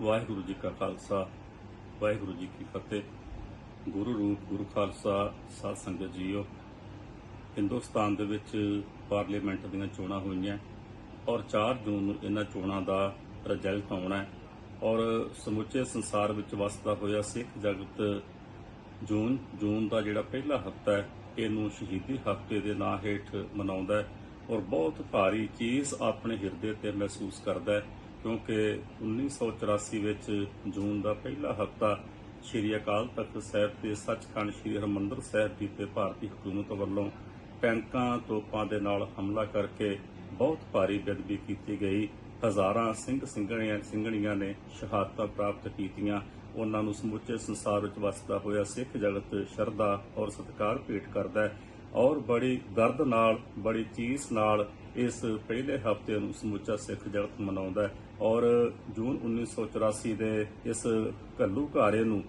ਵਾਹਿਗੁਰੂ ਜੀ ਕਾ ਖਾਲਸਾ, ਵਾਹਿਗੁਰੂ ਜੀ ਕੀ ਫਤਿਹ। ਗੁਰੂ ਰੂਪ, ਗੁਰੂ ਖਾਲਸਾ, ਸਾਧ ਸੰਗਤ ਜੀਓ, ਹਿੰਦੁਸਤਾਨ ਦੇ ਵਿੱਚ ਪਾਰਲੀਮੈਂਟ ਦੀਆਂ ਚੋਣਾਂ ਹੋਈਆਂ ਔਰ 4 ਜੂਨ ਨੂੰ ਇਹਨਾਂ ਚੋਣਾਂ ਦਾ ਰਿਜ਼ਲਟ ਆਉਣਾ ਹੈ ਔਰ ਸਮੁੱਚੇ ਸੰਸਾਰ ਵਿੱਚ ਵਸਦਾ ਹੋਇਆ ਸਿੱਖ ਜਗਤ ਜੂਨ ਜੂਨ ਦਾ ਜਿਹੜਾ ਪਹਿਲਾ ਹਫਤਾ ਹੈ, ਇਹਨੂੰ ਸ਼ਹੀਦੀ ਹਫ਼ਤੇ ਦੇ ਨਾਂ ਹੇਠ ਮਨਾਉਂਦਾ ਹੈ ਔਰ ਬਹੁਤ ਭਾਰੀ ਚੀਜ਼ ਆਪਣੇ ਹਿਰਦੇ ਤੇ ਮਹਿਸੂਸ ਕਰਦਾ ਹੈ। ਕਿਉਂਕਿ 1984 ਵਿੱਚ ਜੂਨ ਦਾ ਪਹਿਲਾ ਹਫਤਾ ਸ਼੍ਰੀ ਅਕਾਲ ਤਖਤ ਸਾਹਿਬ ਤੇ ਸੱਚਖੰਡ ਸ਼੍ਰੀ ਹਰਿਮੰਦਰ ਸਾਹਿਬ ਜੀ ਤੇ ਭਾਰਤੀ ਹਕੂਮਤ ਵੱਲੋਂ ਟੈਂਕਾਂ ਤੋਪਾਂ ਦੇ ਨਾਲ ਹਮਲਾ ਕਰਕੇ ਬਹੁਤ ਭਾਰੀ ਬੇਅਦਬੀ ਕੀਤੀ ਗਈ। ਹਜ਼ਾਰਾਂ ਸਿੰਘ ਸਿੰਘਣੀਆਂ ਸਿੰਘਣੀਆਂ ਨੇ ਸ਼ਹਾਦਤਾਂ ਪ੍ਰਾਪਤ ਕੀਤੀਆਂ। ਉਹਨਾਂ ਨੂੰ ਸਮੁੱਚੇ ਸੰਸਾਰ ਵਿੱਚ ਵਸਦਾ ਹੋਇਆ ਸਿੱਖ ਜਗਤ ਸ਼ਰਧਾ ਔਰ ਸਤਿਕਾਰ ਭੇਟ ਕਰਦਾ ਹੈ ਔਰ ਬੜੀ ਦਰਦ ਨਾਲ, ਬੜੀ ਚੀਸ ਨਾਲ ਇਸ ਪਹਿਲੇ ਹਫ਼ਤੇ ਨੂੰ ਸਮੁੱਚਾ ਸਿੱਖ ਜਗਤ ਮਨਾਉਂਦਾ ਹੈ ਔਰ ਜੂਨ 1984 ਦੇ ਇਸ ਘੱਲੂ ਘਾਰੇ ਨੂੰ,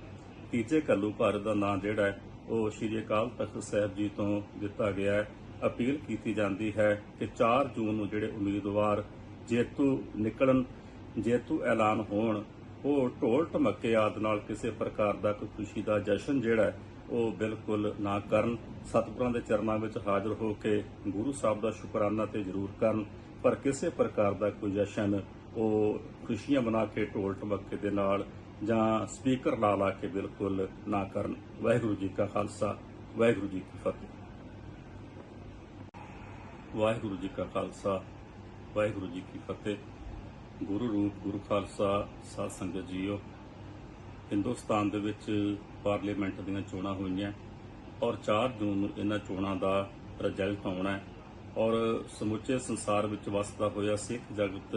ਤੀਜੇ ਘੱਲੂ ਘਾਰੇ ਦਾ ਨਾਂ ਜਿਹੜਾ ਹੈ, ਉਹ ਸ਼੍ਰੀ ਅਕਾਲ ਤਖਤ ਸਾਹਿਬ ਜੀ ਤੋਂ ਦਿੱਤਾ ਗਿਆ ਹੈ। ਅਪੀਲ ਕੀਤੀ ਜਾਂਦੀ ਹੈ ਕਿ 4 ਜੂਨ ਨੂੰ ਜਿਹੜੇ ਉਮੀਦਵਾਰ ਜੇਤੂ ਨਿਕਲਣ, ਜੇਤੂ ਐਲਾਨ ਹੋਣ, ਉਹ ਢੋਲ ਢਮੱਕੇ ਆਦਿ ਨਾਲ ਕਿਸੇ ਪ੍ਰਕਾਰ ਦਾ ਕੋਈ ਖੁਸ਼ੀ ਦਾ ਜਸ਼ਨ ਜਿਹੜਾ ਉਹ ਬਿਲਕੁਲ ਨਾ ਕਰਨ। ਸਤਿਗੁਰਾਂ ਦੇ ਚਰਨਾਂ ਵਿੱਚ ਹਾਜ਼ਰ ਹੋ ਕੇ ਗੁਰੂ ਸਾਹਿਬ ਦਾ ਸ਼ੁਕਰਾਨਾ ਤੇ ਜ਼ਰੂਰ ਕਰਨ। ਪਰ ਕਿਸੇ ਪ੍ਰਕਾਰ ਦਾ ਕੋਈ ਜਸ਼ਨ ਉਹ ਖੁਸ਼ੀਆਂ ਮਨਾ ਕੇ ਢੋਲ ਢਮੱਕੇ ਦੇ ਨਾਲ ਜਾਂ ਸਪੀਕਰ ਲਾ ਲਾ ਕੇ ਬਿਲਕੁਲ ਨਾ ਕਰਨ। ਵਾਹਿਗੁਰੂ ਜੀ ਕਾ ਖਾਲਸਾ, ਵਾਹਿਗੁਰੂ ਜੀ ਕੀ ਫਤਿਹ। ਵਾਹਿਗੁਰੂ ਜੀ ਕਾ ਖਾਲਸਾ, ਵਾਹਿਗੁਰੂ ਜੀ ਕੀ ਫਤਿਹ। ਗੁਰੂ ਰੂਪ, ਗੁਰੂ ਖਾਲਸਾ, ਸਾਧ ਸੰਗਤ ਜੀਓ, ਹਿੰਦੁਸਤਾਨ ਦੇ ਵਿੱਚ ਪਾਰਲੀਮੈਂਟ ਦੀਆਂ ਚੋਣਾਂ ਹੋਈਆਂ ਔਰ 4 ਜੂਨ ਨੂੰ ਇਹਨਾਂ ਚੋਣਾਂ ਦਾ ਰਿਜ਼ਲਟ ਆਉਣਾ ਹੈ। ਔਰ ਸਮੁੱਚੇ ਸੰਸਾਰ ਵਿੱਚ ਵਸਦਾ ਹੋਇਆ ਸਿੱਖ ਜਗਤ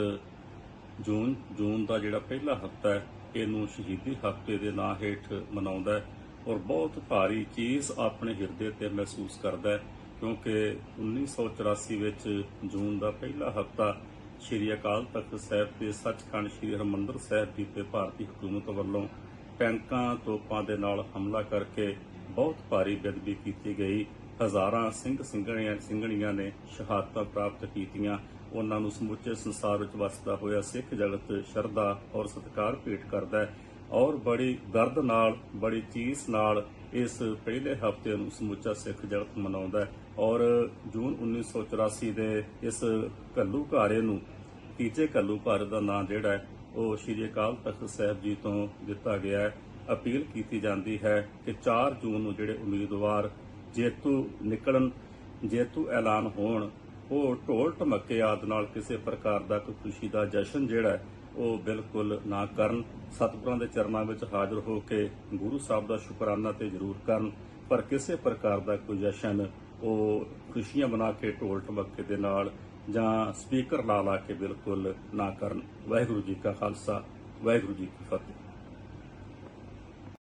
ਜੂਨ ਜੂਨ ਦਾ ਜਿਹੜਾ ਪਹਿਲਾ ਹਫਤਾ ਹੈ, ਇਹਨੂੰ ਸ਼ਹੀਦੀ ਹਫ਼ਤੇ ਦੇ ਨਾਂ ਹੇਠ ਮਨਾਉਂਦਾ ਹੈ ਔਰ ਬਹੁਤ ਭਾਰੀ ਚੀਜ਼ ਆਪਣੇ ਹਿਰਦੇ ਤੇ ਮਹਿਸੂਸ ਕਰਦਾ ਹੈ ਕਿਉਂਕਿ 1984 ਵਿੱਚ ਜੂਨ ਦਾ ਪਹਿਲਾ ਹਫਤਾ ਸ਼੍ਰੀ ਅਕਾਲ ਤਖਤ ਸਾਹਿਬ ਤੇ ਸੱਚਖੰਡ ਸ਼੍ਰੀ ਹਰਿਮੰਦਰ ਸਾਹਿਬ ਜੀ ਤੇ ਭਾਰਤੀ ਹਕੂਮਤ ਵੱਲੋਂ ਟੈਂਕਾਂ ਤੋਪਾਂ ਦੇ ਨਾਲ ਹਮਲਾ ਕਰਕੇ ਬਹੁਤ ਭਾਰੀ ਬੇਅਦਬੀ ਕੀਤੀ ਗਈ। ਹਜ਼ਾਰਾਂ ਸਿੰਘ ਸਿੰਘਣੀਆਂ ਸਿੰਘਣੀਆਂ ਨੇ ਸ਼ਹਾਦਤਾਂ ਪ੍ਰਾਪਤ ਕੀਤੀਆਂ। ਉਹਨਾਂ ਨੂੰ ਸਮੁੱਚੇ ਸੰਸਾਰ ਵਿੱਚ ਵਸਦਾ ਹੋਇਆ ਸਿੱਖ ਜਗਤ ਸ਼ਰਧਾ ਔਰ ਸਤਿਕਾਰ ਭੇਟ ਕਰਦਾ ਹੈ ਔਰ ਬੜੀ ਦਰਦ ਨਾਲ, ਬੜੀ ਚੀਸ ਨਾਲ ਇਸ ਪਹਿਲੇ ਹਫ਼ਤੇ ਨੂੰ ਸਮੁੱਚਾ ਸਿੱਖ ਜਗਤ ਮਨਾਉਂਦਾ ਹੈ ਔਰ ਜੂਨ 1984 ਦੇ ਇਸ ਘੱਲੂ ਘਾਰੇ ਨੂੰ ਤੀਜੇ ਘੱਲੂ ਘਾਰੇ ਦਾ ਨਾਂ ਜਿਹੜਾ ਹੈ ਉਹ ਸ਼੍ਰੀ ਅਕਾਲ ਤਖਤ ਸਾਹਿਬ ਜੀ ਤੋਂ ਦਿੱਤਾ ਗਿਆ ਹੈ ਅਪੀਲ ਕੀਤੀ ਜਾਂਦੀ ਹੈ ਕਿ 4 ਜੂਨ ਨੂੰ ਜਿਹੜੇ ਉਮੀਦਵਾਰ ਜੇਤੂ ਨਿਕਲਣ ਜੇਤੂ ਐਲਾਨ ਹੋਣ ਉਹ ਢੋਲ ਢਮੱਕੇ ਆਦਿ ਨਾਲ ਕਿਸੇ ਪ੍ਰਕਾਰ ਦਾ ਕੋਈ ਖੁਸ਼ੀ ਦਾ ਜਸ਼ਨ ਜਿਹੜਾ ਹੈ, ਉਹ ਬਿਲਕੁਲ ਨਾ ਕਰਨ। ਸਤਿਗੁਰਾਂ ਦੇ ਚਰਨਾਂ ਵਿੱਚ ਹਾਜ਼ਰ ਹੋ ਕੇ ਗੁਰੂ ਸਾਹਿਬ ਦਾ ਸ਼ੁਕਰਾਨਾ ਤੇ ਜ਼ਰੂਰ ਕਰਨ। ਪਰ ਕਿਸੇ ਪ੍ਰਕਾਰ ਦਾ ਕੋਈ ਜਸ਼ਨ ਉਹ ਖੁਸ਼ੀਆਂ ਮਨਾ ਕੇ ਢੋਲ ਢਮੱਕੇ ਦੇ ਨਾਲ ਜਾਂ ਸਪੀਕਰ ਲਾ ਲਾ ਕੇ ਬਿਲਕੁਲ ਨਾ ਕਰਨ। ਵਾਹਿਗੁਰੂ ਜੀ ਕਾ ਖਾਲਸਾ, ਵਾਹਿਗੁਰੂ ਜੀ ਕੀ ਫਤਿਹ।